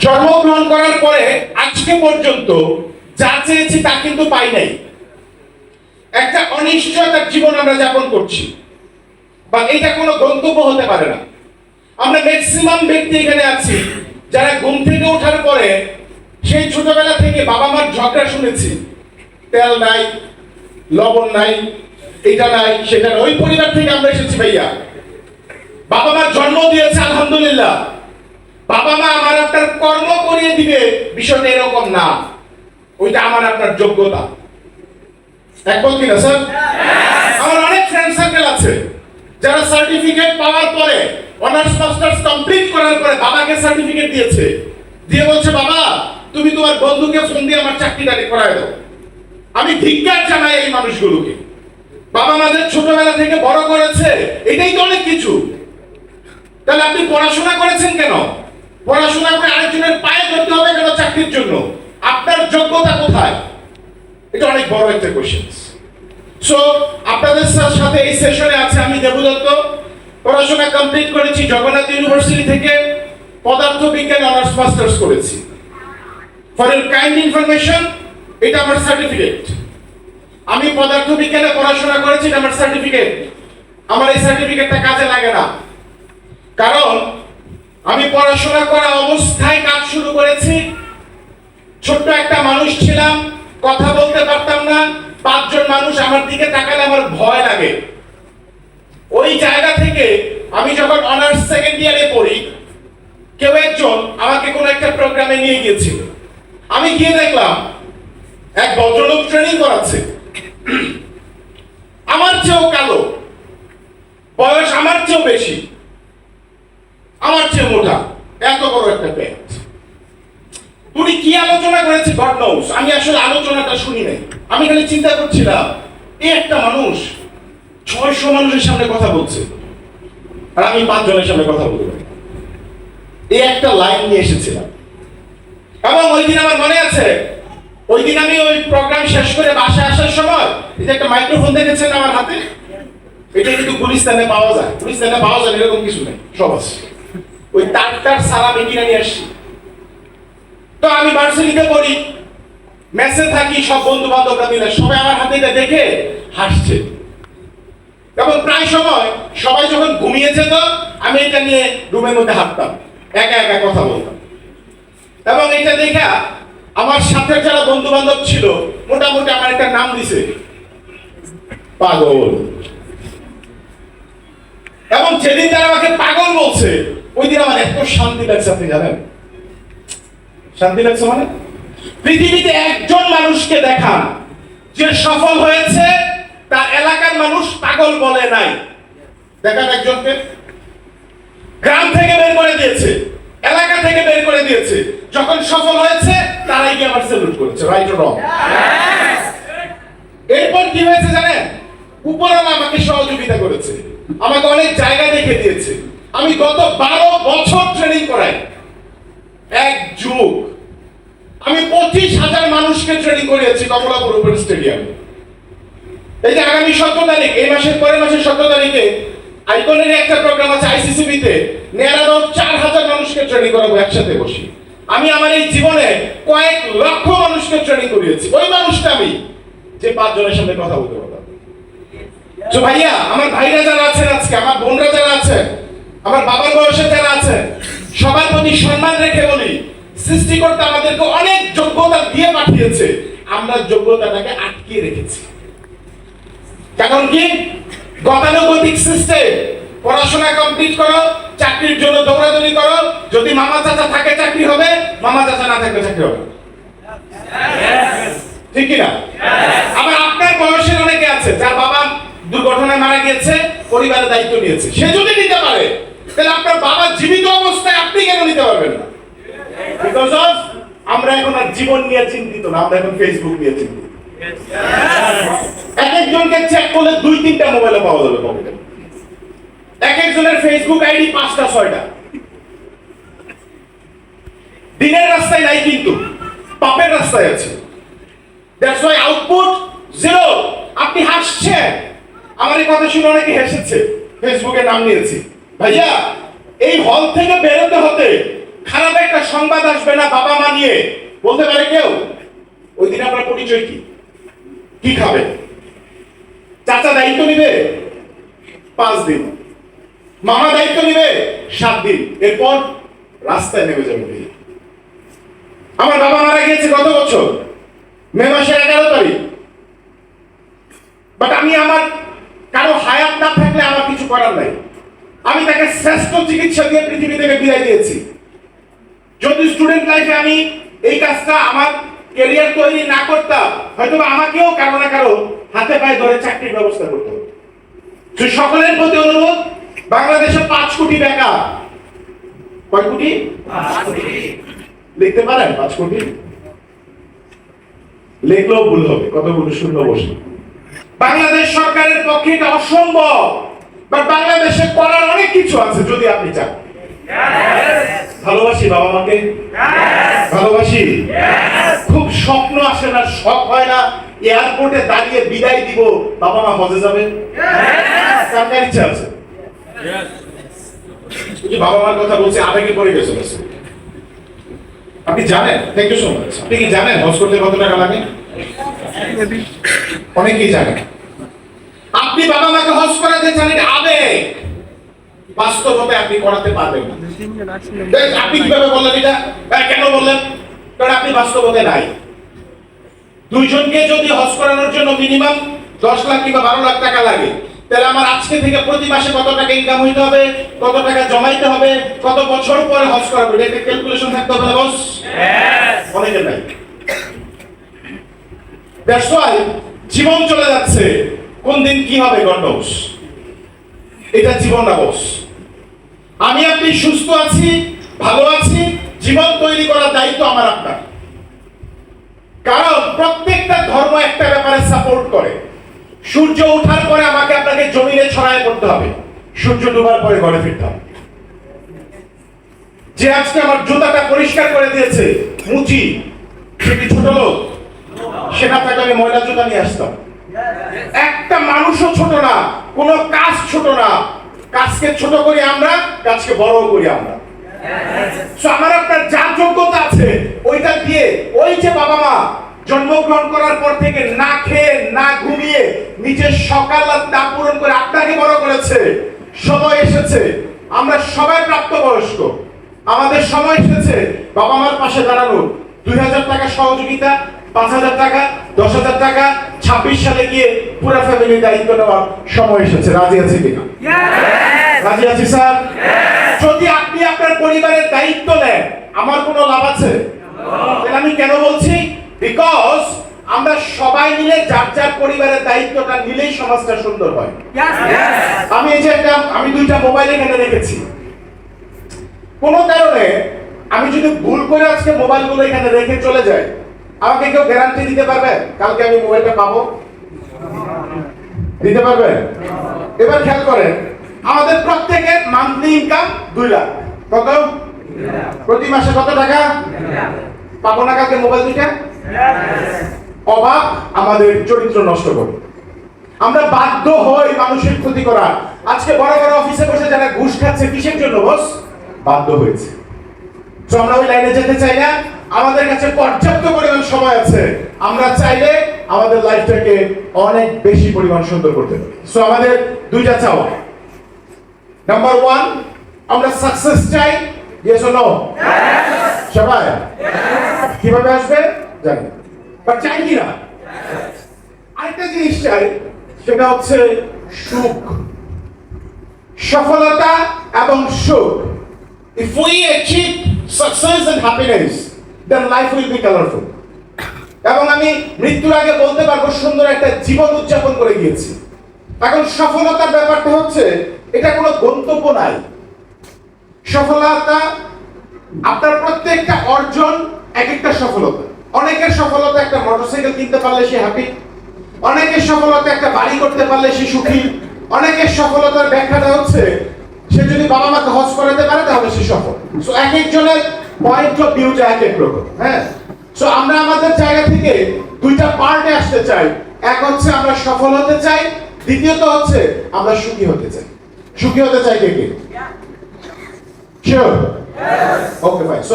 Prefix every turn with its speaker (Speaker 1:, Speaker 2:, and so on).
Speaker 1: জন্মগ্রহণ করার পরে আজকে পর্যন্ত যা চেয়েছি তা কিন্তু পাই নাই। একটা অনিশ্চয়তার জীবন আমরা যাপন করছি। বা এটা কোনো গন্তব্য হতে পারে না। আমরা ম্যাক্সিমাম ব্যক্তি এখানে আছি, যারা ঘুম থেকে ওঠার পরে সেই ছোটবেলা থেকে বাবা মার ঝগড়া শুনেছি। তেল নাই, লবণ নাই, এটা নাই, সেটা। ওই পরিবার থেকে আমরা এসেছি ভাইয়া। বাবা মার জন্ম দিয়েছে, আলহামদুলিল্লাহ। বাবা মা আমার আপনার কর্ম করিয়ে দিবে বিষয়টা এরকম না। ওইটা আমার আপনার যোগ্যতা। একমত কিনা স্যার? আমার অনেক ফ্রেন্ড সার্কেল আছে যারা সার্টিফিকেট পাওয়ার পরে অনার্স মাস্টার্স কমপ্লিট করার পরে বাবাকে সার্টিফিকেট দিয়েছে। দিয়ে বলছে বাবা তুমি তোমার বন্ধুকে ফোন দিয়ে আমার চাকরিটা করায় দাও। আমি ধিক্কার জানাই এই মানুষগুলোকে। বাবা মাদের ছোটবেলা থেকে বড় করেছে এটাই তো অনেক কিছু। তাহলে আপনি পড়াশোনা করেছেন কেন? পড়াশোনা করে আরেকজনের পায়ে ধরতে হবে কেন চাকরির জন্য। আপনার যোগ্যতা কোথায়? এটা অনেক বড় একটা কোশ্চেন সো আপনাদের সাথে এই সেশনে আছে আমি দেবদত্ত পড়াশোনা কমপ্লিট করেছি জগন্নাথ ইউনিভার্সিটি থেকে। পদার্থ বিজ্ঞান অনার্স মাস্টার্স করেছি। ফর ইউর কাইন্ড ইনফরমেশন এটা আমার সার্টিফিকেট আমি পদার্থ বিজ্ঞানে পড়াশোনা করেছি, এটা আমার সার্টিফিকেট আমার এই সার্টিফিকেটটা কাজে লাগে না। কারণ আমি পড়াশোনা করা অবস্থায় কাজ শুরু করেছি। ছোট্ট একটা মানুষ ছিলাম, কথা বলতে পারতাম না, পাঁচজন মানুষ আমার দিকে তাকালে আমার ভয় লাগে। ওই জায়গা থেকে আমি যখন অনার্স সেকেন্ড ইয়ারে পড়ি, কেউ একজন আমাকে কোনো একটা প্রোগ্রামে নিয়ে গিয়েছিল। আমি গিয়ে দেখলাম, এক ভদ্রলোক ট্রেনিং করাচ্ছে আমার চেয়েও কালো বয়স আমার চেয়েও বেশি আমার চেয়ে মোটা এত বড় একটা প্যান্ট উনি কি আলোচনা করেছে গড নোস আমি আসলে আলোচনাটা শুনি নাই। আমি খালি চিন্তা করছিলাম, এই একটা মানুষ ছয়শো মানুষের সামনে কথা বলছে, আর আমি পাঁচজনের সামনে কথা বলব। এই একটা লাইন নিয়ে এসেছিলাম। এবং ওই দিন আমার মনে আছে, ওই দিন আমি ওই প্রোগ্রাম শেষ করে বাসায় আসার সময়, এই যে একটা মাইক্রোফোন দেখেছেন আমার হাতে? এটা কিন্তু গুলিস্তানে পাওয়া যায়। গুলিস্তানে পাওয়া যায় এরকম কিছু নেই, সব আছে। ওই তার তার সারা আমি নিয়ে আসছি। তো আমি ভার্সিটিতে পড়ি মেসে থাকি সব বন্ধু বান্ধবরা মিলে। সবাই আমার হাতে এটা দেখে হাসছে। এবং প্রায় সময় সবাই যখন ঘুমিয়ে যেত আমি এটা নিয়ে রুমের মধ্যে হাঁটতাম। একা একা কথা বলতাম। এবং এটা দেখা আমার সাথে যারা বন্ধু বান্ধব ছিল, মোটামুটি আমার একটা নাম দিছে, পাগল। এবং যেদিন তারা আমাকে পাগল বলছে, ওই দিন আমার এত শান্তি লাগছে, আপনি জানেন? শান্তি লাগছে মানে? পৃথিবীতে একজন মানুষকে দেখান যে সফল হয়েছে তার এলাকার মানুষ পাগল বলে নাই। দেখান একজনকে। গ্রাম থেকে বের করে দিয়েছে এলাকা থেকে বের করে দিয়েছে। যখন সফল হয়েছে তারাই গিয়ে আবার সেলুট করেছে রাইট রং এরপর কি হয়েছে জানেন? উপরওয়ালা আমাকে সহযোগিতা করেছে আমাকে অনেক জায়গা দেখে দিয়েছে। আমি গত বারো বছর ট্রেনিং করাই। এক যুগ আমি পঁচিশ হাজার মানুষকে ট্রেনিং করিয়েছি কমলাপুর ওপেন স্টেডিয়াম এই যে আগামী সতেরো তারিখ, এই মাসের পরের মাসের সতেরো তারিখে আইকনের একটা প্রোগ্রাম আছে আইসিসিবি তে নেয়ার চার হাজার মানুষকে ট্রেনিং করাবো, একসাথে বসি। আমি আমার এই জীবনে কয়েক লক্ষ মানুষকে ট্রেনিং করিয়েছি। ওই মানুষটা আমি, যে পাঁচজনের সামনে কথা বলতে পারতাম তো ভাইয়া, আমার ভাইরা যারা আছেন আজকে, আমার বোনরা যারা আছেন, আমার বাবার বয়সে যারা আছেন, সবার প্রতি সম্মান রেখে বলি সৃষ্টিকর্তা আমাদেরকে অনেক যোগ্যতা দিয়ে পাঠিয়েছে। আমরা যোগ্যতাটাকে আটকিয়ে রেখেছি। কারণ কি? গতানুগতিক সিস্টেম পড়াশোনা কমপ্লিট করো, চাকরির জন্য দৌড়াদৌড়ি করো। যদি মামা চাচা থাকে, চাকরি হবে। মামা চাচা না চাকরি হবে ঠিক আবার আপনার বয়সের অনেকে আছে, যার বাবা দুর্ঘটনায় মারা গিয়েছে, পরিবারের দায়িত্ব নিয়েছে। সে যদি নিতে পারে, তাহলে আপনার বাবা জীবিত অবস্থায় আপনি কেন নিতে পারবেন না? বিকজ অফ আমরা এখন আর জীবন নিয়ে চিন্তিত না আমরা এখন ফেসবুক নিয়ে চিন্তিত। এক একজনকে চেক করলে দুই তিনটা মোবাইলে পাওয়া যাবে পকেটে এক একজনের ফেসবুক আইডি পাঁচটা ছয়টা। দিনের রাস্তায় নাই কিন্তু পাপের রাস্তায় আছে। দ্যাটস ওয়াই আউটপুট জিরো আপনি হাসছেন। আমার এই কথা শুনে অনেকে হেসেছে। ফেসবুকে নাম নিয়েছি। ভাইয়া এই হল থেকে বেরোতে হতে খারাপ একটা সংবাদ আসবে না বাবা মা নিয়ে। বলতে পারে কেউ? ওই দিন আপনার পরিচয় কি? কি খাবে? চাচা দায়িত্ব নিবে? পাঁচ দিন। মামা দায়িত্ব নিবে? সাত দিন। এরপর রাস্তায় নেমে যাবে। আমার বাবা মারা গিয়েছে গত বছর, মে মাসের এগারো তারিখ। বাট আমি আমার কারও হায়াত না থাকলে আমার কিছু করার নাই। আমি তাকে শ্রেষ্ঠ চিকিৎসা দিয়ে পৃথিবী থেকে বিদায় দিয়েছি। যদি স্টুডেন্ট লাইফে আমি এই কাজটা আমার ক্যারিয়ার তৈরি না করতাম হয়তো আমাকেও কারও না কারও হাতে পায়ে ধরে চাকরির ব্যবস্থা করতে হতো। সকলের প্রতি অনুরোধ বাংলাদেশে পাঁচ কোটি বেকার। কয় কোটি? লিখতে পারেন পাঁচ কোটি? লিখলেও ভুল হবে কতগুলো শূন্য বসে। বাংলাদেশ সরকারের পক্ষে এটা অসম্ভব বাট বাংলাদেশে করার অনেক কিছু আছে যদি আপনি চান। ভালোবাসি বাবা মাকে? ভালোবাসি? খুব স্বপ্ন আসে না শখ হয় না এয়ারপোর্টে দাঁড়িয়ে বিদায় দিব বাবা মা হজে যাবে? কার ইচ্ছা আছে? বাবা মার কথা বলছে আবেগে পড়ে গেছে আপনি জানেন? থ্যাংক ইউ সো মাচ আপনি কি জানেন? হজ করতে কত টাকা লাগে? অনেকেই জানেন আপনি বাবা মাকে হজ করাতে চান এটা আবেগ। বাস্তবতে আপনি করাতে পারবেন আপনি কীভাবে বললেন এটা? হ্যাঁ, কেন বললেন? কারণ আপনি বাস্তবতে নাই। দুইজনকে যদি হজ করানোর জন্য মিনিমাম দশ লাখ কিংবা বারো লাখ টাকা লাগে তাহলে আমার আজকে থেকে প্রতি মাসে কত টাকা ইনকাম হইতে হবে কত টাকা জমাইতে হবে কত বছর পরে হজ করাবো? এটা ক্যালকুলেশন থাকতে হবে বস অনেকের নাই দ্যাটস ওয়াই জীবন চলে যাচ্ছে। কোন দিন কি হবে গন্ডোস এটা জীবন না বস আমি আপনি সুস্থ আছি, ভালো আছি, জীবন তৈরি করার দায়িত্ব আমার আপনার। কারণ প্রত্যেকটা ধর্ম একটা ব্যাপারে সাপোর্ট করে। সূর্য ওঠার পরে আমাকে আপনাকে জমিনে ছড়ায় করতে হবে। সূর্য ডুবার পরে ঘরে ফিরতে হবে। যে আজকে আমার জুতাটা পরিষ্কার করে দিয়েছে, মুচি সে কি ছোট লোক সেটা থাকলে আমি ময়লা জুতা নিয়ে আসতাম। একটা মানুষও ছোট না, কোনো কাজ ছোট না। কাজকে ছোট করি আমরা কাজকে বড় করি আমরা। আমার আপনার যা যোগ্যতা আছে, ওইটা দিয়ে ওই যে বাবা মা জন্মগ্রহণ করার পর থেকে না খেয়ে, না ঘুমিয়ে নিজের সকাল তা পূরণ করে আপনাকে বড় করেছে। সময় এসেছে, আমরা সবাই প্রাপ্তবয়স্ক। আমাদের সময় এসেছে, বাবা মার পাশে দাঁড়ানো। দুই হাজার টাকা সহযোগিতা, পাঁচ হাজার টাকা, দশ হাজার টাকা ছাব্বিশ সালে গিয়ে পুরো ফ্যামিলির দায়িত্ব নেওয়ার সময় এসেছে। রাজি আছে কিনা? রাজি আছি স্যার। যদি আপনি আপনার পরিবারের দায়িত্ব নেন আমার কোনো লাভ আছে? তাহলে আমি কেন বলছি? বিকজ আমরা সবাই মিলে যার যার পরিবারের দায়িত্বটা নিলেই সমাজটা সুন্দর হয়। আমি এই যে একটা আমি দুইটা মোবাইল এখানে রেখেছি। কোনো কারণে আমি যদি ভুল করে আজকে মোবাইলগুলো এখানে রেখে চলে যাই আমাকে কেউ গ্যারান্টি দিতে পারবে? কালকে আমি মোবাইলটা পাবো? দিতে পারবে? এবার খেয়াল করেন, আমাদের প্রত্যেকের মান্থলি ইনকাম দুই লাখ। কত? প্রতি মাসে কত টাকা? পাবো না কালকে মোবাইল দুইটা? অভাব আমাদের চরিত্র নষ্ট করে। আমরা বাধ্য হই মানুষের ক্ষতি করার। আজকে বড় বড় অফিসে বসে যারা ঘুষ খাচ্ছে, কিসের জন্য বস বাধ্য হয়েছে। তো আমরা ওই লাইনে যেতে চাই না? আমাদের কাছে পর্যাপ্ত পরিমাণ সময় আছে। আমরা চাইলে আমাদের লাইফটাকে অনেক বেশি পরিমাণ সুন্দর করতে পারি। সো আমাদের দুইটা চাওয়া। নাম্বার ওয়ান আমরা সাকসেস চাই। ইয়েস ও নো সবাই? কীভাবে আসবে? জানি। বাট চাই কি না আরেকটা জিনিস চাই সেটা হচ্ছে সুখ। সফলতা এবং সুখ। If we achieve success and happiness, then life will be colorful. এবং আমি মৃত্যুর আগে বলতে পারব সুন্দর একটা জীবন উদযাপন করে গিয়েছি। এখন সফলতার ব্যাপারটা হচ্ছে, এটা কোনো গন্তব্য নাই। সফলতা আপনার প্রত্যেকটা অর্জন এক একটা সফলতা। অনেকের সফলতা একটা মোটরসাইকেল কিনতে পারলে সে হ্যাপি অনেকের সফলতা একটা বাড়ি করতে পারলে সে সুখী। অনেকের সফলতার ব্যাখ্যাটা হচ্ছে, সে যদি বাবা মাকে হজ করাতে পারে তাহলে সে সফল। সো এক একজনের পয়েন্ট অফ ভিউটা এক এক রকম হ্যাঁ? সো আমরা আমাদের জায়গা থেকে দুইটা পার্টে আসতে চাই। এক হচ্ছে আমরা সফল হতে চাই দ্বিতীয়ত হচ্ছে আমরা সুখী হতে চাই। সুখী হতে চাই কে কে? শিওর ওকে ভাই সো